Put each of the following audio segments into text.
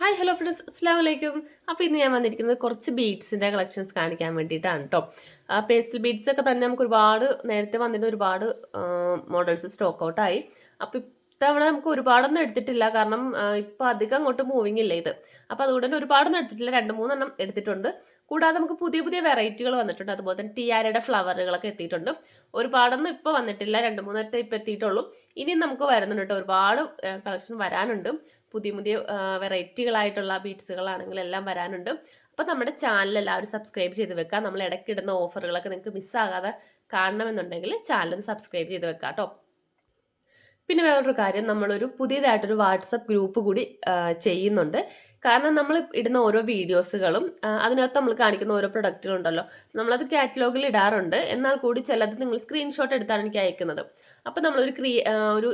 Hi hello friends അസ്സാം വലൈക്കും അപ്പോൾ ഇന്ന് ഞാൻ വന്നിരിക്കുന്നത് കുറച്ച് ബീഡ്സിന്റെ കളക്ഷൻസ് കാണിക്കാൻ വേണ്ടിയിട്ടാണ് കേട്ടോ പേസ്റ്റൽ ബീഡ്സ് ഒക്കെ തന്നെ നമുക്ക് ഒരുപാട് നേരത്തെ വന്നിട്ട് ഒരുപാട് മോഡൽസ് സ്റ്റോക്ക് ഔട്ടായി അപ്പോൾ ഇത്തവണ നമുക്ക് ഒരുപാടൊന്നും എടുത്തിട്ടില്ല. കാരണം ഇപ്പോൾ അധികം അങ്ങോട്ട് മൂവിങ് ഇല്ല ഇത്. അപ്പോൾ അതുകൊണ്ട് തന്നെ ഒരുപാടൊന്നും എടുത്തിട്ടില്ല. രണ്ട് മൂന്നെണ്ണം എടുത്തിട്ടുണ്ട്. കൂടാതെ നമുക്ക് പുതിയ പുതിയ വെറൈറ്റികൾ വന്നിട്ടുണ്ട്. അതുപോലെ തന്നെ ടിയാരയുടെ ഫ്ലവറുകളൊക്കെ എത്തിയിട്ടുണ്ട്. ഒരുപാടൊന്നും ഇപ്പോൾ വന്നിട്ടില്ല. രണ്ട് മൂന്നെണ്ണം ഇപ്പോൾ എത്തിയിട്ടുള്ളൂ. ഇനിയും നമുക്ക് വരുന്നുണ്ട് ഒരുപാട് കളക്ഷൻ വരാനുണ്ട്. പുതിയ പുതിയ വെറൈറ്റികളായിട്ടുള്ള ബീറ്റ്സുകളാണെങ്കിൽ എല്ലാം വരാനുണ്ട്. അപ്പോൾ നമ്മുടെ ചാനൽ എല്ലാവരും സബ്സ്ക്രൈബ് ചെയ്ത് വെക്കുക നമ്മൾ ഇടയ്ക്കിടുന്ന ഓഫറുകളൊക്കെ നിങ്ങൾക്ക് മിസ്സാകാതെ കാണണമെന്നുണ്ടെങ്കിൽ ചാനൽ സബ്സ്ക്രൈബ് ചെയ്ത് വെക്കുക കേട്ടോ പിന്നെ വേറൊരു കാര്യം നമ്മളൊരു പുതിയതായിട്ടൊരു വാട്സപ്പ് ഗ്രൂപ്പ് കൂടി ചെയ്യുന്നുണ്ട്. കാരണം നമ്മൾ ഇടുന്ന ഓരോ വീഡിയോസുകളും അതിനകത്ത് നമ്മൾ കാണിക്കുന്ന ഓരോ പ്രൊഡക്റ്റുകളുണ്ടല്ലോ നമ്മളത് കാറ്റലോഗിൽ ഇടാറുണ്ട്. എന്നാൽ കൂടി ചിലത് നിങ്ങൾ സ്ക്രീൻഷോട്ട് എടുത്താണ് എനിക്ക് അയക്കുന്നത്. അപ്പോൾ നമ്മളൊരു ക്രിയ ഒരു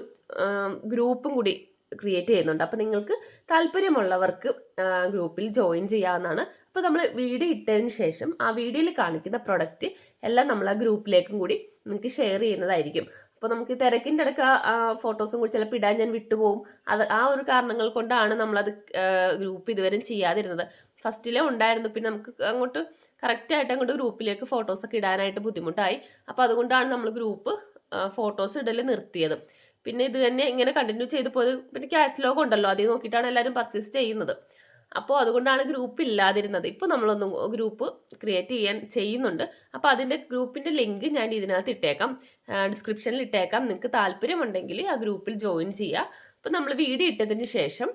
ഗ്രൂപ്പും കൂടി ക്രിയേറ്റ് ചെയ്യുന്നുണ്ട്. അപ്പോൾ നിങ്ങൾക്ക് താല്പര്യമുള്ളവർക്ക് ഗ്രൂപ്പിൽ ജോയിൻ ചെയ്യാവുന്നതാണ്. അപ്പോൾ നമ്മൾ വീഡിയോ ഇട്ടതിന് ശേഷം ആ വീഡിയോയിൽ കാണിക്കുന്ന പ്രൊഡക്റ്റ് എല്ലാം നമ്മൾ ആ ഗ്രൂപ്പിലേക്കും കൂടി നിങ്ങൾക്ക് ഷെയർ ചെയ്യുന്നതായിരിക്കും. അപ്പോൾ നമുക്ക് തിരക്കിന്റെ ഇടയ്ക്ക് ആ ഫോട്ടോസും കൂടി ചിലപ്പോൾ ഇടാൻ ഞാൻ വിട്ടുപോകും. അത് ആ ഒരു കാരണങ്ങൾ കൊണ്ടാണ് നമ്മളത് ഗ്രൂപ്പ് ഇതുവരെ ചെയ്യാതിരുന്നത്. ഫസ്റ്റിലേ ഉണ്ടായിരുന്നു പിന്നെ നമുക്ക് അങ്ങോട്ട് കറക്റ്റായിട്ട് അങ്ങോട്ട് ഗ്രൂപ്പിലേക്ക് ഫോട്ടോസൊക്കെ ഇടാനായിട്ട് ബുദ്ധിമുട്ടായി. അപ്പോൾ അതുകൊണ്ടാണ് നമ്മൾ ഗ്രൂപ്പ് ഫോട്ടോസ് ഇടൽ നിർത്തിയത്. പിന്നെ ഇത് തന്നെ ഇങ്ങനെ കണ്ടിന്യൂ ചെയ്ത് പോയത് പിന്നെ കാറ്റലോഗ് ഉണ്ടല്ലോ അതിൽ നോക്കിയിട്ടാണ് എല്ലാവരും പർച്ചേസ് ചെയ്യുന്നത്. അപ്പോൾ അതുകൊണ്ടാണ് ഗ്രൂപ്പ് ഇല്ലാതിരുന്നത്. ഇപ്പോൾ നമ്മളൊന്ന് ഗ്രൂപ്പ് ക്രിയേറ്റ് ചെയ്യാൻ ചെയ്യുന്നുണ്ട്. അപ്പോൾ അതിന്റെ ഗ്രൂപ്പിന്റെ ലിങ്ക് ഞാൻ ഇതിനകത്ത് ഇട്ടേക്കാം. ഡിസ്ക്രിപ്ഷനിൽ ഇട്ടേക്കാം. നിങ്ങൾക്ക് താല്പര്യമുണ്ടെങ്കിൽ ആ ഗ്രൂപ്പിൽ ജോയിൻ ചെയ്യുക. അപ്പോൾ നമ്മൾ വീഡിയോ ഇട്ടതിന് ശേഷം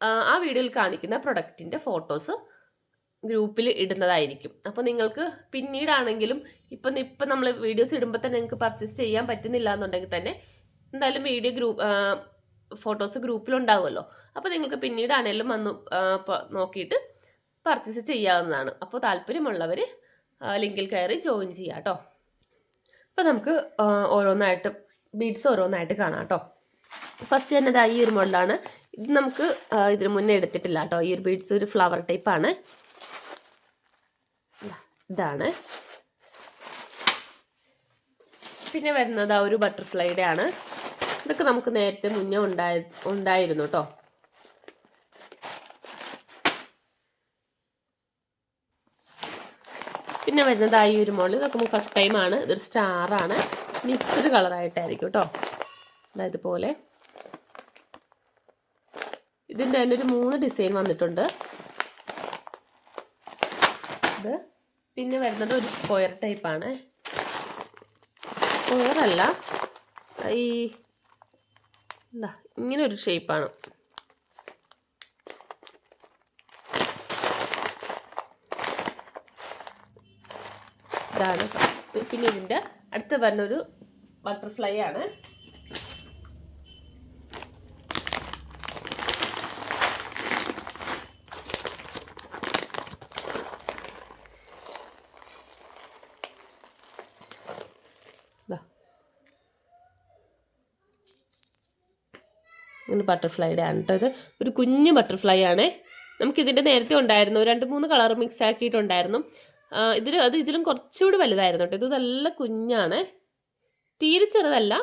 ആ, വീഡിയോയിൽ കാണിക്കുന്ന പ്രൊഡക്റ്റിന്റെ ഫോട്ടോസ് ഗ്രൂപ്പിൽ ഇടുന്നതായിരിക്കും. അപ്പോൾ നിങ്ങൾക്ക് പിന്നീടാണെങ്കിലും ഇപ്പം ഇപ്പം നമ്മൾ വീഡിയോസ് ഇടുമ്പോൾ തന്നെ നിങ്ങൾക്ക് പർച്ചേസ് ചെയ്യാൻ പറ്റുന്നില്ല എന്നുണ്ടെങ്കിൽ തന്നെ എന്തായാലും വീഡിയോ ഗ്രൂപ്പ് ഫോട്ടോസ് ഗ്രൂപ്പിലുണ്ടാവുമല്ലോ. അപ്പോൾ നിങ്ങൾക്ക് പിന്നീടാണെങ്കിലും വന്ന് ആ, നോക്കിയിട്ട് പർച്ചേസ് ചെയ്യാവുന്നതാണ്. അപ്പോൾ താല്പര്യമുള്ളവർ ലിങ്കിൽ കയറി ജോയിൻ ചെയ്യാം കേട്ടോ. അപ്പോൾ നമുക്ക് ഓരോന്നായിട്ട് ബീഡ്സ് ഓരോന്നായിട്ട് കാണാം കേട്ടോ. ഫസ്റ്റ് തന്നെ ഇതാ ഈ ഒരു മോഡലാണ് ഇത് നമുക്ക് ഇതിന് മുന്നേ എടുത്തിട്ടില്ല കേട്ടോ. ഈ ഒരു ബീഡ്സ് ഒരു ഫ്ലവർ ടൈപ്പാണ് ഇതാണ്. പിന്നെ വരുന്നത് ആ ഒരു ബട്ടർഫ്ലൈയുടെ ആണ് ഇതൊക്കെ നമുക്ക് നേരത്തെ മുന്നേ ഉണ്ടായി ഉണ്ടായിരുന്നു കേട്ടോ പിന്നെ വരുന്നത് ആ ഈ ഒരു മോൾ ഇതൊക്കെ ഫസ്റ്റ് ടൈമാണ് ഇതൊരു സ്റ്റാറാണ് മിക്സ്ഡ് കളറായിട്ടായിരിക്കും കേട്ടോ അതായത് പോലെ ഇതിന്റെ തന്നെ ഒരു മൂന്ന് ഡിസൈൻ വന്നിട്ടുണ്ട്. ഇത് പിന്നെ വരുന്നത് ഒരു സ്ക്വയർ ടൈപ്പാണ് സ്ക്വയർ അല്ല. ഈ എന്താ ഇങ്ങനെ ഒരു ഷേപ്പാണ്. ഇതാണ് പിന്നെ ഇതിന്റെ അടുത്ത് വരുന്നൊരു ബട്ടർഫ്ലൈ ആണ്. ഇങ്ങനെ ബട്ടർഫ്ലൈയുടെ ആണ് ഒരു കുഞ്ഞ് ബട്ടർഫ്ലൈ ആണ്. നമുക്കിതിന്റെ നേരത്തെ ഉണ്ടായിരുന്നു. രണ്ട് മൂന്ന് കളർ മിക്സ് ആക്കിയിട്ടുണ്ടായിരുന്നു. ഇതിൽ അത് ഇതിലും കുറച്ചുകൂടി വലുതായിരുന്നു കേട്ടോ ഇത് നല്ല കുഞ്ഞാണ്. തീരെ ചെറുതല്ല.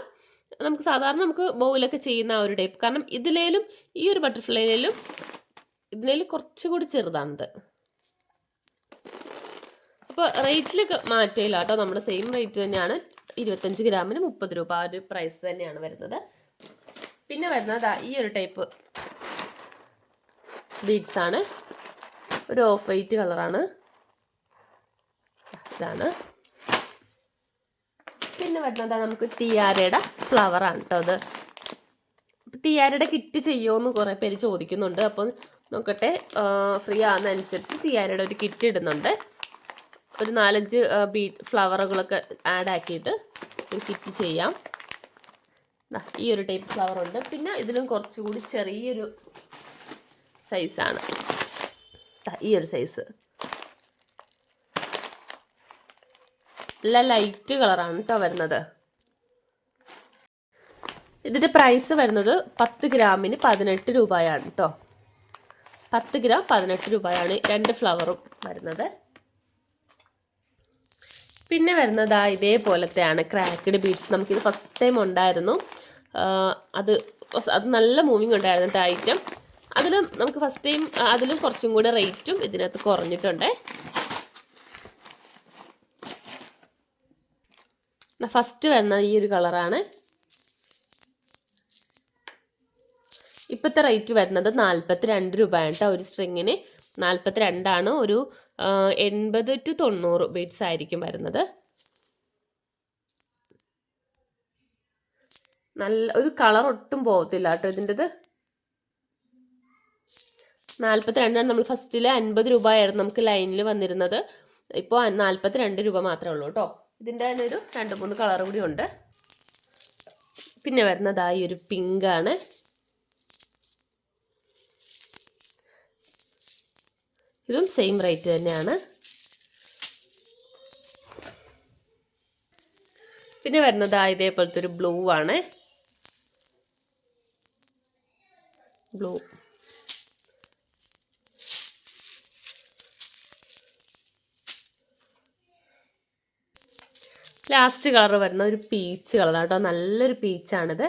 നമുക്ക് സാധാരണ നമുക്ക് ബൗലൊക്കെ ചെയ്യുന്ന ആ ഒരു ടൈപ്പ് കാരണം ഇതിലേലും ഈ ഒരു ബട്ടർഫ്ലൈയിലും ഇതിലേലും കുറച്ചുകൂടി ചെറുതാണിത് അപ്പോൾ റേറ്റിലൊക്കെ മാറ്റമില്ല കേട്ടോ നമ്മുടെ സെയിം റേറ്റ് തന്നെയാണ്. ഇരുപത്തഞ്ച് ഗ്രാമിന് മുപ്പത് രൂപ ആ ഒരു പ്രൈസ് തന്നെയാണ് വരുന്നത്. പിന്നെ വരുന്നത് ഈ ഒരു ടൈപ്പ് ബീഡ്സ് ആണ്. ഒരു ഓഫ് വൈറ്റ് കളറാണ് ഇതാണ്. പിന്നെ വരുന്നത് നമുക്ക് ടിയാരയുടെ ഫ്ലവറാണ് കേട്ടോ അത്. ടിയാരയുടെ കിറ്റ് ചെയ്യുമോയെന്ന് കുറേ പേര് ചോദിക്കുന്നുണ്ട്. അപ്പം നോക്കട്ടെ ഫ്രീ ആകുന്നതനുസരിച്ച് ടിയാരയുടെ ഒരു കിറ്റ് ഇടുന്നുണ്ട്. ഒരു നാലഞ്ച് ബീ ഫ്ലവറുകളൊക്കെ ആഡ് ആക്കിയിട്ട് ഒരു കിറ്റ് ചെയ്യാം. ഈ ഒരു ടൈപ്പ് ഫ്ലവർ ഉണ്ട്. പിന്നെ ഇതിലും കുറച്ചുകൂടി ചെറിയൊരു സൈസാണ് ഈ ഒരു സൈസ് നല്ല ലൈറ്റ് കളറാണ് കേട്ടോ വരുന്നത്. ഇതിന്റെ പ്രൈസ് വരുന്നത് പത്ത് ഗ്രാമിന് പതിനെട്ട് രൂപയാണ് കേട്ടോ പത്ത് ഗ്രാം പതിനെട്ട് രൂപയാണ് രണ്ട് ഫ്ലവറും വരുന്നത്. പിന്നെ വരുന്നത് ആ ഇതേപോലത്തെയാണ് ക്രാക്കഡ് ബീഡ്സ് നമുക്കിത് ഫസ്റ്റ് ടൈം ഉണ്ടായിരുന്നു. അത് അത് നല്ല മൂവിങ് ഉണ്ടായിരുന്നു കേട്ടോ ഐറ്റം അതിലും നമുക്ക് ഫസ്റ്റ് ടൈം അതിലും കുറച്ചും കൂടെ റേറ്റും ഇതിനകത്ത് കുറഞ്ഞിട്ടുണ്ട്. ഫസ്റ്റ് വരുന്ന ഈ ഒരു കളറാണ് ഇപ്പോഴത്തെ റേറ്റ് വരുന്നത് നാൽപ്പത്തി രണ്ട് രൂപയാണ് കേട്ടോ ഒരു സ്ട്രിങ്ങിന് നാൽപ്പത്തി രണ്ടാണ് ഒരു എൺപത് ടു തൊണ്ണൂറ് ബീറ്റ്സ് ആയിരിക്കും വരുന്നത്. നല്ല ഒരു കളർ ഒട്ടും പോകത്തില്ല കേട്ടോ ഇതിന്റെത്. നാൽപ്പത്തി രണ്ടാണ് നമ്മൾ ഫസ്റ്റിൽ അൻപത് രൂപ ആയിരുന്നു നമുക്ക് ലൈനിൽ വന്നിരുന്നത്. ഇപ്പോൾ നാൽപ്പത്തി രണ്ട് രൂപ മാത്രമേ ഉള്ളൂ കേട്ടോ. ഇതിന്റെ തന്നെ ഒരു രണ്ട് മൂന്ന് കളർ കൂടി ഉണ്ട്. പിന്നെ വരുന്നത് ആ ഈ ഒരു പിങ്ക് ഇതും സെയിം റേറ്റ് തന്നെയാണ്. പിന്നെ വരുന്നത് ഇതേപോലത്തെ ഒരു ബ്ലൂ ആണ്. ബ്ലൂ ലാസ്റ്റ് കളർ വരുന്ന ഒരു പീച്ച് കളർ കേട്ടോ നല്ലൊരു പീച്ചാണിത്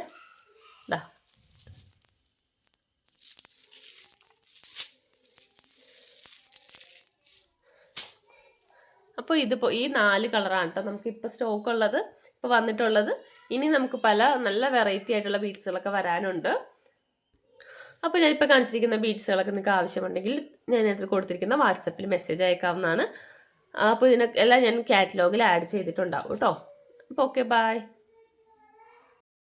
അപ്പോൾ ഇതിപ്പോൾ ഈ നാല് കളറാണ് കേട്ടോ നമുക്ക് ഇപ്പോൾ സ്റ്റോക്ക് ഉള്ളത് ഇപ്പോൾ വന്നിട്ടുള്ളത്. ഇനി നമുക്ക് പല നല്ല വെറൈറ്റി ആയിട്ടുള്ള ബീഡ്സുകളൊക്കെ വരാനുണ്ട്. അപ്പോൾ ഞാനിപ്പോൾ കാണിച്ചിരിക്കുന്ന ബീഡ്സുകളൊക്കെ നിങ്ങൾക്ക് ആവശ്യമുണ്ടെങ്കിൽ ഞാൻ അതിൽ കൊടുത്തിരിക്കുന്ന വാട്സപ്പിൽ മെസ്സേജ് അയക്കാവുന്നതാണ്. അപ്പോൾ ഇതിനൊക്കെ എല്ലാം ഞാൻ കാറ്റലോഗിൽ ആഡ് ചെയ്തിട്ടുണ്ടാവും കേട്ടോ അപ്പോൾ ഓക്കെ ബായ്